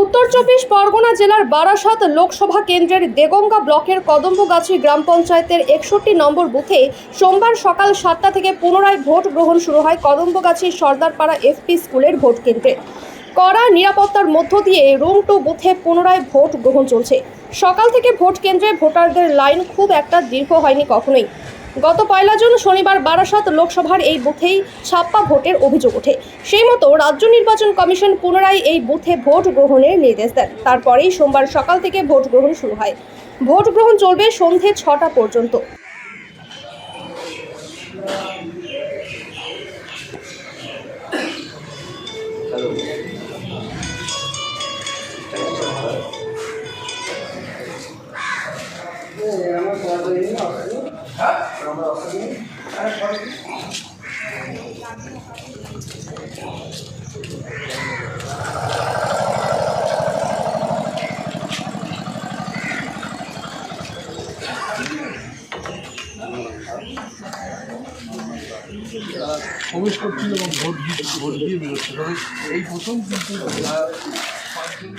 উত্তর চব্বিশ পরগনা জেলার বারাসাত লোকসভা কেন্দ্রের দেগঙ্গা ব্লকের কদম্বগাছি গ্রাম পঞ্চায়েতের একষট্টি নম্বর বুথে সোমবার সকাল সাতটা থেকে পুনরায় ভোট গ্রহণ শুরু হয় কদম্বগাছি সর্দারপাড়া এফপি স্কুলের ভোট কেন্দ্রে। কড়া নিরাপত্তার মধ্য দিয়ে রুম টু বুথে পুনরায় ভোট গ্রহণ চলছে। সকাল থেকে ভোট কেন্দ্রে ভোটারদের লাইন খুব একটা দীর্ঘ হয়নি কখনোই। গত পয়লা জুন শনিবার বারাসাত লোকসভার এই বুথেই ছাপ্পা ভোটের অভিযোগ ওঠে। সেই মতো রাজ্য নির্বাচন কমিশন পুনরায় এই বুথে ভোট গ্রহণের নির্দেশ দেন। তারপরেই সোমবার সকাল থেকে ভোট গ্রহণ শুরু হয়। ভোট গ্রহণ চলবে সন্ধে ছটা পর্যন্ত। প্রবেশ করছিল এবং ভোট দিয়ে ভোট দিয়ে বেরোচ্ছে তবে এই প্রথম কিন্তু আহ, পাঁচজন